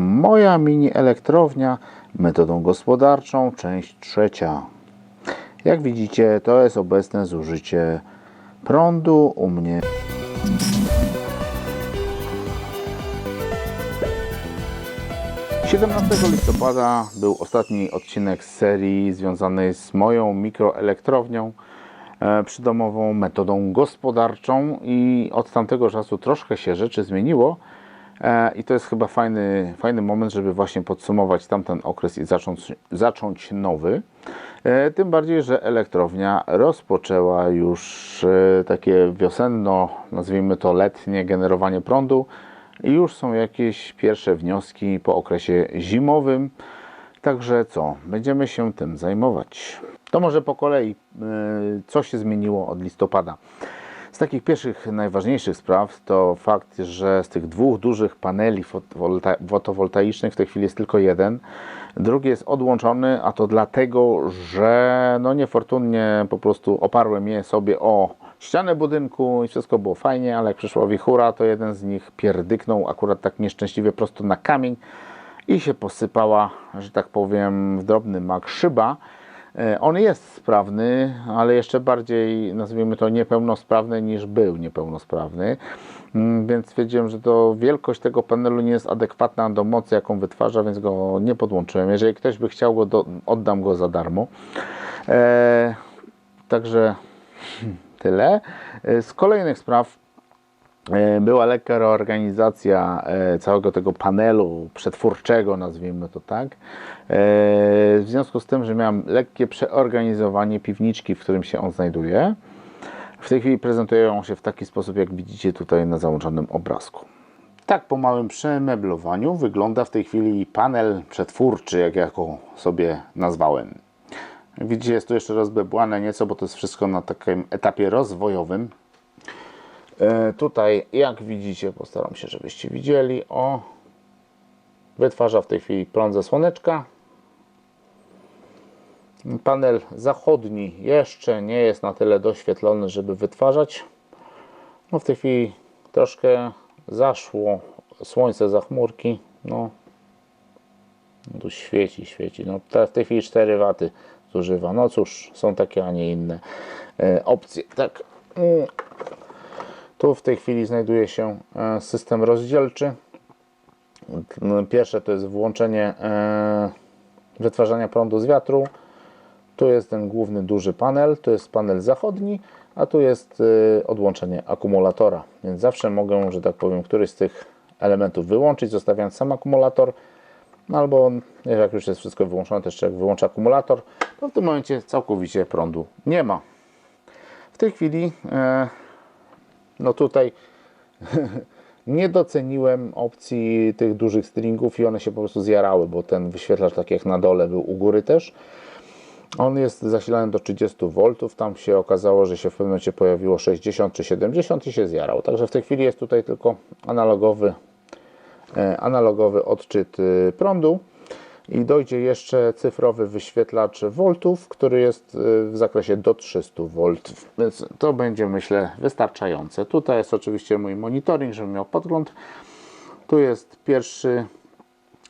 Moja mini elektrownia metodą gospodarczą, część trzecia. Jak widzicie, to jest obecne zużycie prądu u mnie. – 17 listopada był ostatni odcinek z serii związanej z moją mikroelektrownią e, przydomową metodą gospodarczą i od tamtego czasu troszkę się rzeczy zmieniło i to jest chyba fajny, fajny moment, żeby właśnie podsumować tamten okres i zacząć, zacząć nowy. E, Tym bardziej, że elektrownia rozpoczęła już e, takie wiosenno, nazwijmy to letnie generowanie prądu i już są jakieś pierwsze wnioski po okresie zimowym. Także co, będziemy się tym zajmować. To może po kolei, e, co się zmieniło od listopada. Z takich pierwszych, najważniejszych spraw to fakt, że z tych dwóch dużych paneli fotowolta- fotowoltaicznych w tej chwili jest tylko jeden. Drugi jest odłączony, a to dlatego, że no niefortunnie po prostu oparłem je sobie o ścianę budynku i wszystko było fajnie, ale jak przyszła wichura, to jeden z nich pierdyknął akurat tak nieszczęśliwie prosto na kamień i się posypała, że tak powiem, w drobny mak szyba. E, On jest sprawny, ale jeszcze bardziej, nazwijmy to, niepełnosprawny niż był niepełnosprawny. Mm, Więc stwierdziłem, że to wielkość tego panelu nie jest adekwatna do mocy, jaką wytwarza, więc go nie podłączyłem. Jeżeli ktoś by chciał go, do, oddam go za darmo. E, także tyle. E, Z kolejnych spraw była lekka reorganizacja e, całego tego panelu przetwórczego, nazwijmy to tak. E, W związku z tym, że miałem lekkie przeorganizowanie piwniczki, w którym się on znajduje. W tej chwili prezentuje on się w taki sposób, jak widzicie tutaj na załączonym obrazku. Tak po małym przemeblowaniu wygląda w tej chwili panel przetwórczy, jak ja go sobie nazwałem. Widzicie, jest tu jeszcze rozbebłane nieco, bo to jest wszystko na takim etapie rozwojowym. E, Tutaj, jak widzicie, postaram się, żebyście widzieli, o, wytwarza w tej chwili prąd ze słoneczka. Panel zachodni jeszcze nie jest na tyle doświetlony, żeby wytwarzać. No w tej chwili troszkę zaszło słońce za chmurki. No, tu świeci, świeci. No, w tej chwili 4 waty zużywa. No cóż, są takie, a nie inne e, opcje. Tak. Tu w tej chwili znajduje się e, system rozdzielczy. No, Pierwsze to jest włączenie e, wytwarzania prądu z wiatru. Tu jest ten główny duży panel, tu jest panel zachodni, a tu jest e, odłączenie akumulatora. Więc zawsze mogę, że tak powiem, któryś z tych elementów wyłączyć, zostawiając sam akumulator. No albo jak już jest wszystko wyłączone, jeszcze jak wyłączę akumulator, to w tym momencie całkowicie prądu nie ma. W tej chwili no tutaj nie doceniłem opcji tych dużych stringów i one się po prostu zjarały, bo ten wyświetlacz, tak jak na dole, był u góry też. On jest zasilany do 30 V. Tam się okazało, że się w pewnym momencie pojawiło 60 czy 70 i się zjarał. Także w tej chwili jest tutaj tylko analogowy, e, analogowy odczyt y, prądu. I dojdzie jeszcze cyfrowy wyświetlacz voltów, który jest y, w zakresie do 300 V, więc to będzie myślę wystarczające. Tutaj jest oczywiście mój monitoring, żebym miał podgląd. Tu jest pierwszy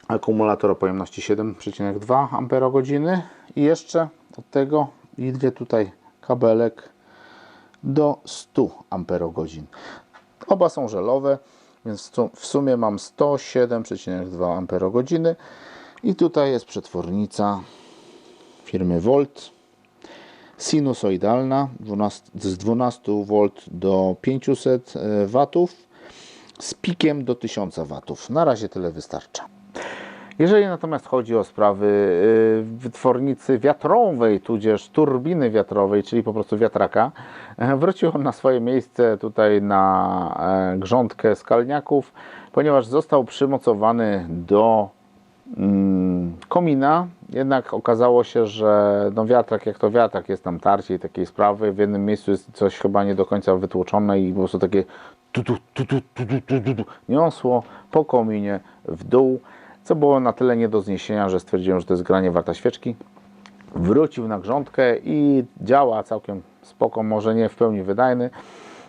akumulator o pojemności 7,2 Ah i jeszcze od tego idzie tutaj kabelek do 100 Ah. Oba są żelowe, więc w sumie mam 107,2 Ah. I tutaj jest przetwornica firmy Volt sinusoidalna 12, z 12 V do 500 W z pikiem do 1000 W. Na razie tyle wystarcza. Jeżeli natomiast chodzi o sprawy y, wytwornicy wiatrowej, tudzież turbiny wiatrowej, czyli po prostu wiatraka, e, wrócił on na swoje miejsce tutaj na e, grządkę skalniaków, ponieważ został przymocowany do komina. Jednak okazało się, że no wiatrak jak to wiatrak, jest tam tarcie i takiej sprawy. W jednym miejscu jest coś chyba nie do końca wytłoczone i po prostu takie tu, tu, tu, tu, tu, tu, tu, tu, niosło po kominie w dół, co było na tyle nie do zniesienia, że stwierdziłem, że to jest granie warta świeczki. Wrócił na grządkę i działa całkiem spoko, może nie w pełni wydajny,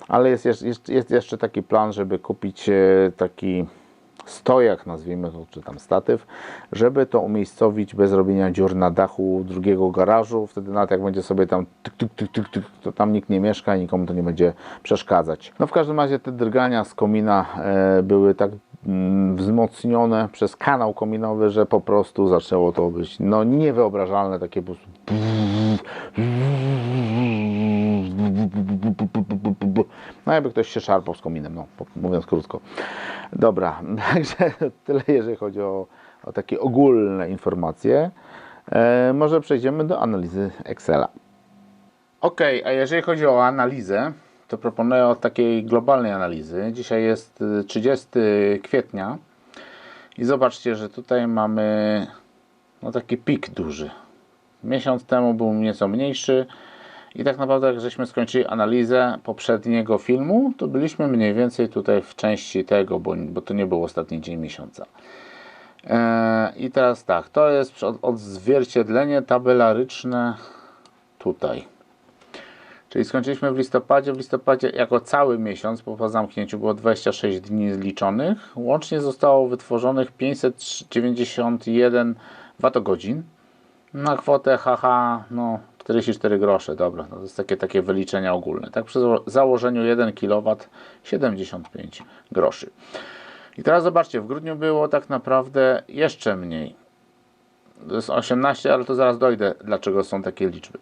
ale jest, jest, jest, jest jeszcze taki plan, żeby kupić e, taki stojak, nazwijmy to, czy tam statyw, żeby to umiejscowić bez robienia dziur na dachu drugiego garażu. Wtedy nawet jak będzie sobie tam tyk, tyk, tyk, tyk, tyk, to tam nikt nie mieszka i nikomu to nie będzie przeszkadzać. No w każdym razie te drgania z komina e, były tak mm, wzmocnione przez kanał kominowy, że po prostu zaczęło to być no niewyobrażalne, takie po prostu no jakby ktoś się szarpał z kominem, no mówiąc krótko. Dobra, także tyle jeżeli chodzi o, o takie ogólne informacje. E, może przejdziemy do analizy Excela. Ok, a jeżeli chodzi o analizę, to proponuję od takiej globalnej analizy. Dzisiaj jest 30 kwietnia i zobaczcie, że tutaj mamy no taki pik duży. Miesiąc temu był nieco mniejszy i tak naprawdę jak żeśmy skończyli analizę poprzedniego filmu, to byliśmy mniej więcej tutaj w części tego, bo, bo to nie był ostatni dzień miesiąca. Eee, I teraz tak, to jest odzwierciedlenie tabelaryczne tutaj. Czyli skończyliśmy w listopadzie. W listopadzie jako cały miesiąc, bo po zamknięciu było 26 dni zliczonych. Łącznie zostało wytworzonych 591 watogodzin na kwotę HH no 44 grosze, dobra, no to jest takie, takie wyliczenia ogólne. Tak przy założeniu 1 kW 75 groszy. I teraz zobaczcie, w grudniu było tak naprawdę jeszcze mniej. To jest 18, ale to zaraz dojdę, dlaczego są takie liczby.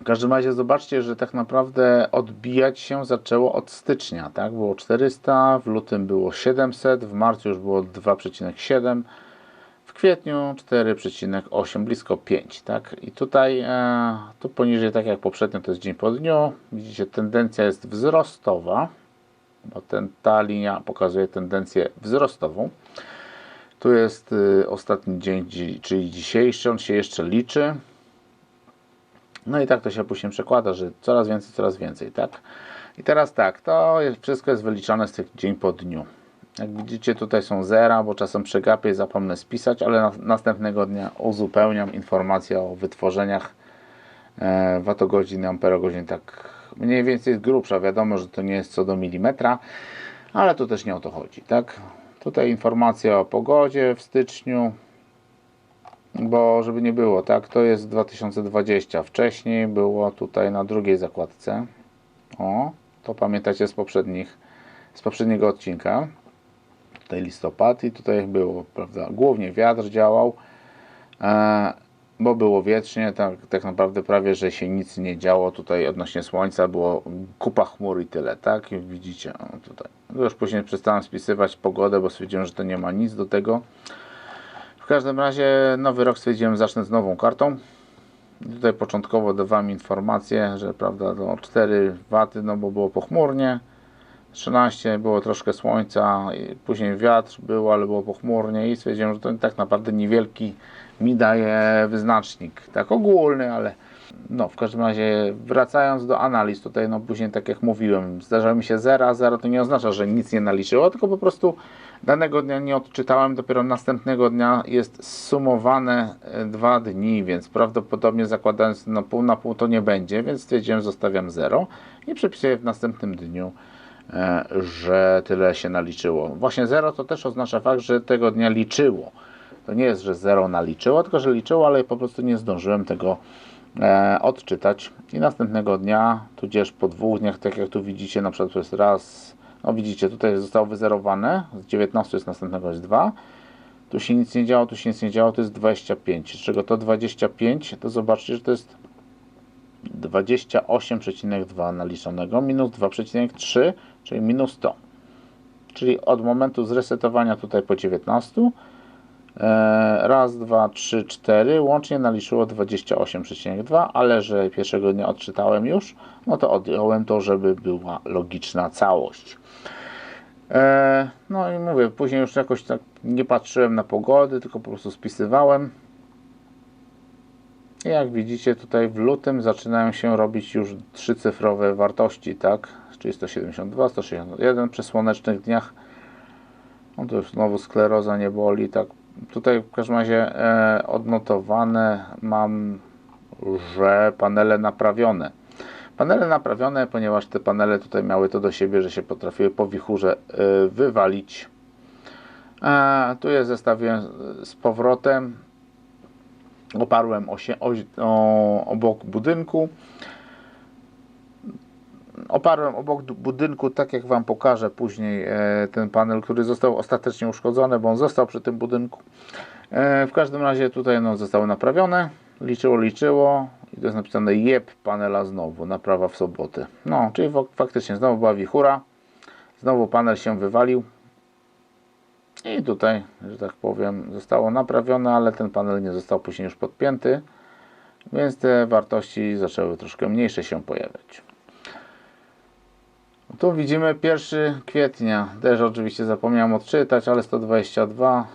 W każdym razie zobaczcie, że tak naprawdę odbijać się zaczęło od stycznia. Tak? Było 400, w lutym było 700, w marcu już było 2,7 kwietniu 4,8, blisko 5. Tak? I tutaj e, tu poniżej, tak jak poprzednio, to jest dzień po dniu. Widzicie, tendencja jest wzrostowa, bo ten, ta linia pokazuje tendencję wzrostową. Tu jest y, ostatni dzień, czyli dzisiejszy, on się jeszcze liczy. No i tak to się później przekłada, że coraz więcej, coraz więcej, tak? I teraz tak, to jest, wszystko jest wyliczone z tych dzień po dniu. Jak widzicie tutaj są zera, bo czasem przegapię i zapomnę spisać, ale na, następnego dnia uzupełniam informację o wytworzeniach e, watogodzin amperogodzin tak mniej więcej jest grubsza. Wiadomo, że to nie jest co do milimetra, ale to też nie o to chodzi. Tak? Tutaj informacja o pogodzie w styczniu, bo żeby nie było, tak, to jest 2020. Wcześniej było tutaj na drugiej zakładce. O, to pamiętacie z poprzednich z poprzedniego odcinka tutaj listopad i tutaj jak było, prawda, głównie wiatr działał, e, bo było wiecznie, tak, tak naprawdę prawie, że się nic nie działo tutaj odnośnie słońca, było kupa chmur i tyle, tak, I widzicie, o, tutaj, no już później przestałem spisywać pogodę, bo stwierdziłem, że to nie ma nic do tego. W każdym razie nowy rok stwierdziłem, zacznę z nową kartą. Tutaj początkowo dawałem informację, że prawda, do 4 waty, no bo było pochmurnie. 13 było troszkę słońca, później wiatr był, ale było pochmurnie i stwierdziłem, że to tak naprawdę niewielki mi daje wyznacznik, tak ogólny, ale no w każdym razie wracając do analiz, tutaj no później tak jak mówiłem, zdarzało mi się 0, a 0 to nie oznacza, że nic nie naliczyło, tylko po prostu danego dnia nie odczytałem, dopiero następnego dnia jest sumowane e, dwa dni, więc prawdopodobnie zakładając na pół na pół to nie będzie, więc stwierdziłem, zostawiam 0 i przepisuję w następnym dniu że tyle się naliczyło. Właśnie 0 to też oznacza fakt, że tego dnia liczyło. To nie jest, że 0 naliczyło, tylko że liczyło, ale po prostu nie zdążyłem tego e, odczytać. I następnego dnia, tudzież po dwóch dniach, tak jak tu widzicie, na przykład to jest raz, no widzicie, tutaj zostało wyzerowane, z 19 jest następnego jest 2. Tu się nic nie działo, tu się nic nie działo, to jest 25. Z czego to 25, to zobaczcie, że to jest 28,2 naliczonego minus 2,3 czyli minus 100. Czyli od momentu zresetowania tutaj po 19 e, raz, dwa, trzy, cztery łącznie naliczyło 28,2, ale że pierwszego dnia odczytałem już, no to odjąłem to, żeby była logiczna całość. E, no i mówię, później już jakoś tak nie patrzyłem na pogody, tylko po prostu spisywałem. Jak widzicie tutaj w lutym zaczynają się robić już trzycyfrowe wartości, tak? czyli 172, 161 przy słonecznych dniach. No to już znowu skleroza nie boli. Tak. Tutaj w każdym razie e, odnotowane mam, że panele naprawione. Panele naprawione, ponieważ te panele tutaj miały to do siebie, że się potrafiły po wichurze e, wywalić E, tu je zestawiłem z powrotem. Oparłem o, się, o, o, obok budynku. Oparłem obok budynku, tak jak Wam pokażę później, e, ten panel, który został ostatecznie uszkodzony, bo on został przy tym budynku. E, w każdym razie tutaj no, zostało naprawione. Liczyło, liczyło. I to jest napisane jeb panela znowu, naprawa w sobotę. No, czyli fak- faktycznie znowu była wichura. Znowu panel się wywalił. I tutaj, że tak powiem, zostało naprawione, ale ten panel nie został później już podpięty. Więc te wartości zaczęły troszkę mniejsze się pojawiać. Tu widzimy 1 kwietnia. Też oczywiście zapomniałem odczytać, ale 122.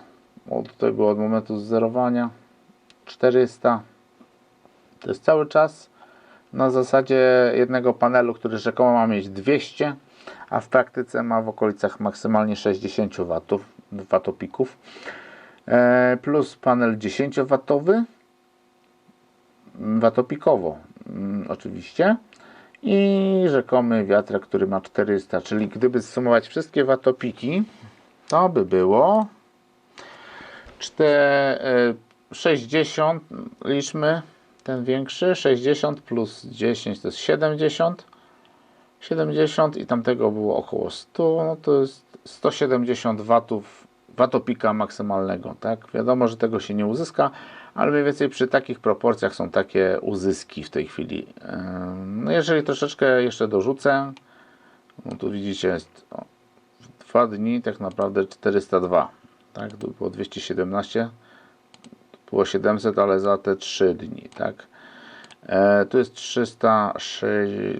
O, tutaj było od momentu zerowania. 400. To jest cały czas na zasadzie jednego panelu, który rzekomo ma mieć 200, a w praktyce ma w okolicach maksymalnie 60 watów, watopików. E, plus panel 10 watowy, watopikowo mm, oczywiście i rzekomy wiatrak, który ma 400, czyli gdyby zsumować wszystkie watopiki, to by było 4, e, 60, liczmy ten większy, 60 plus 10 to jest 70, 70 i tamtego było około 100, no to jest 170 watów, watopika maksymalnego, tak? Wiadomo, że tego się nie uzyska, ale mniej więcej przy takich proporcjach są takie uzyski w tej chwili. No jeżeli troszeczkę jeszcze dorzucę, no tu widzicie jest w dwa dni tak naprawdę 402, tak? Tu było 217, tu było 700, ale za te 3 dni, tak? E, tu jest 300,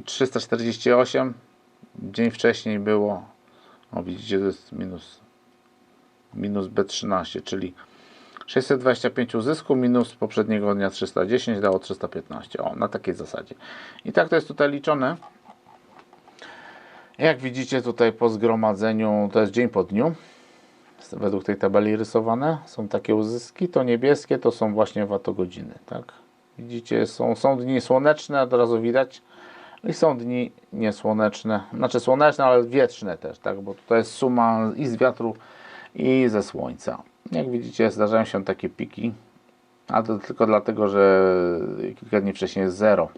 348, dzień wcześniej było, o widzicie, to jest minus, minus B13, czyli 625 uzysku minus poprzedniego dnia 310 dało 315. O, na takiej zasadzie. I tak to jest tutaj liczone. Jak widzicie tutaj po zgromadzeniu, to jest dzień po dniu. Według tej tabeli rysowane są takie uzyski. To niebieskie to są właśnie watogodziny. Tak? Widzicie, są, są dni słoneczne, od razu widać. I są dni niesłoneczne, znaczy słoneczne, ale wietrzne też, tak? bo tutaj jest suma i z wiatru, i ze słońca. Jak widzicie, zdarzają się takie piki, a to tylko dlatego, że kilka dni wcześniej jest zero.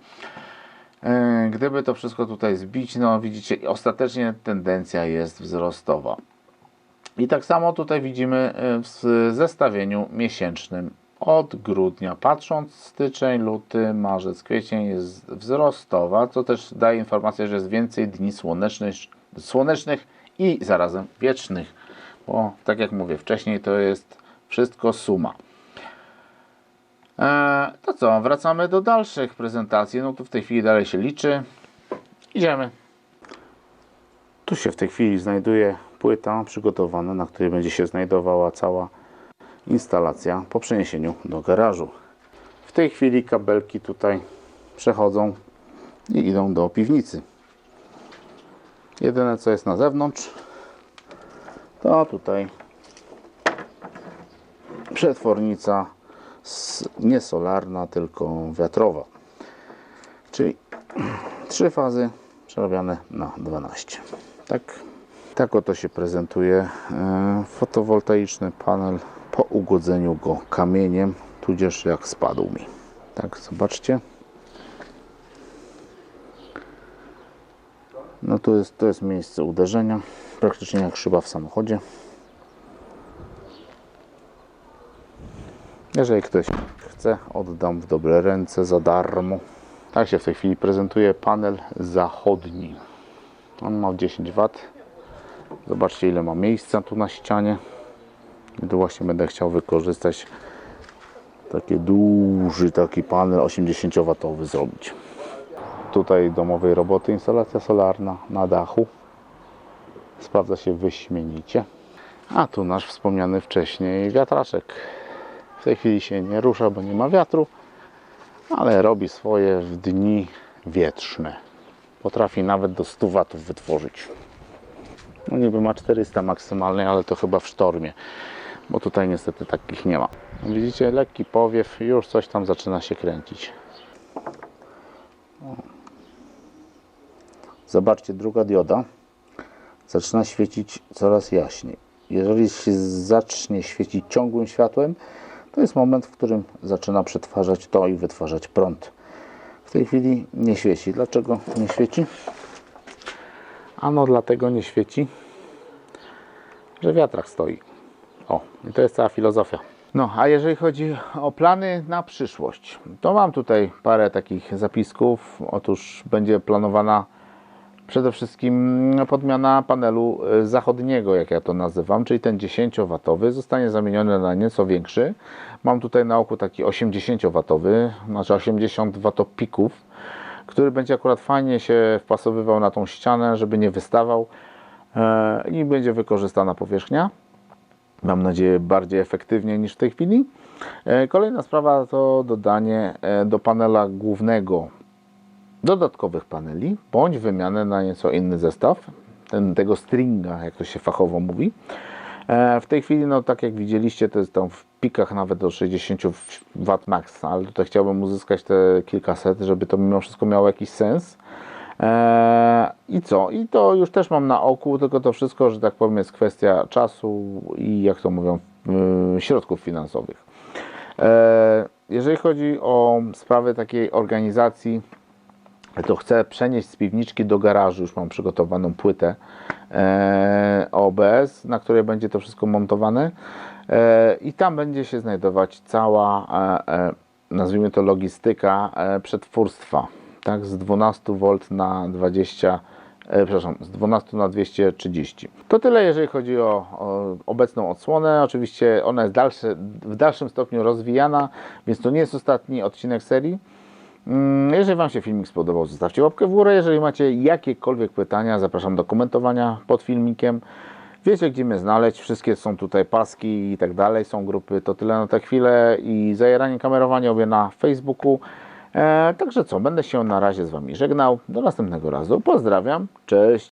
Yy, Gdyby to wszystko tutaj zbić, no widzicie, ostatecznie tendencja jest wzrostowa. I tak samo tutaj widzimy yy, w zestawieniu miesięcznym od grudnia. Patrząc styczeń, luty, marzec, kwiecień jest wzrostowa, co też daje informację, że jest więcej dni słonecznych, słonecznych i zarazem wiecznych. Bo tak jak mówię wcześniej, to jest wszystko suma. Eee, to co, wracamy do dalszych prezentacji. No tu w tej chwili dalej się liczy. Idziemy. Tu się w tej chwili znajduje płyta przygotowana, na której będzie się znajdowała cała instalacja po przeniesieniu do garażu. W tej chwili kabelki tutaj przechodzą i idą do piwnicy. Jedyne co jest na zewnątrz to tutaj przetwornica nie solarna, tylko wiatrowa. Czyli trzy fazy przerabiane na 12. Tak, tak oto się prezentuje e, fotowoltaiczny panel po ugodzeniu go kamieniem, tudzież jak spadł mi. Tak, zobaczcie. No to jest, to jest miejsce uderzenia, praktycznie jak szyba w samochodzie. Jeżeli ktoś chce, oddam w dobre ręce za darmo. Tak się w tej chwili prezentuje panel zachodni. On ma 10 W. Zobaczcie ile ma miejsca tu na ścianie. I tu właśnie będę chciał wykorzystać taki duży taki panel 80 W zrobić. Tutaj domowej roboty instalacja solarna na dachu. Sprawdza się wyśmienicie. A tu nasz wspomniany wcześniej wiatraczek. W tej chwili się nie rusza, bo nie ma wiatru, ale robi swoje w dni wietrzne. Potrafi nawet do 100 watów wytworzyć. No niby ma 400 maksymalnej, ale to chyba w sztormie, bo tutaj niestety takich nie ma. Widzicie, lekki powiew, już coś tam zaczyna się kręcić. Zobaczcie, druga dioda zaczyna świecić coraz jaśniej. jeżeli się zacznie świecić ciągłym światłem, to jest moment, w którym zaczyna przetwarzać to i wytwarzać prąd. W tej chwili nie świeci. Dlaczego nie świeci? Ano dlatego nie świeci, że wiatrak stoi. O, i to jest cała filozofia. No, a jeżeli chodzi o plany na przyszłość, to mam tutaj parę takich zapisków. Otóż będzie planowana przede wszystkim podmiana panelu y, zachodniego, jak ja to nazywam, czyli ten 10W zostanie zamieniony na nieco większy. Mam tutaj na oku taki 80W, znaczy 80 watopików, który będzie akurat fajnie się wpasowywał na tą ścianę, żeby nie wystawał e, i będzie wykorzystana powierzchnia mam nadzieję, bardziej efektywnie niż w tej chwili. E, Kolejna sprawa to dodanie e, do panela głównego dodatkowych paneli, bądź wymianę na nieco inny zestaw, ten, tego stringa, jak to się fachowo mówi. E, W tej chwili, no tak jak widzieliście, to jest tam w pikach nawet do 60 W max, ale tutaj chciałbym uzyskać te kilkaset, żeby to mimo wszystko miało jakiś sens. Eee, I co? I to już też mam na oku, tylko to wszystko, że tak powiem, jest kwestia czasu i jak to mówią, yy, środków finansowych. Eee, Jeżeli chodzi o sprawę takiej organizacji, to chcę przenieść z piwniczki do garażu. Już mam przygotowaną płytę e, OBS, na której będzie to wszystko montowane. E, I tam będzie się znajdować cała, e, e, nazwijmy to logistyka e, przetwórstwa. Tak, z 12 V na 20 e, przepraszam, z 12 na 230. To tyle, jeżeli chodzi o, o obecną odsłonę. Oczywiście ona jest w dalszym stopniu rozwijana, więc to nie jest ostatni odcinek serii. Mm, Jeżeli Wam się filmik spodobał, zostawcie łapkę w górę. Jeżeli macie jakiekolwiek pytania, zapraszam do komentowania pod filmikiem. Wiecie, gdzie mnie znaleźć. Wszystkie są tutaj paski i tak dalej. Są grupy. To tyle na tę chwilę. I zajeranie kamerowanie obie na Facebooku. E, także co, będę się na razie z Wami żegnał. Do następnego razu. Pozdrawiam. Cześć.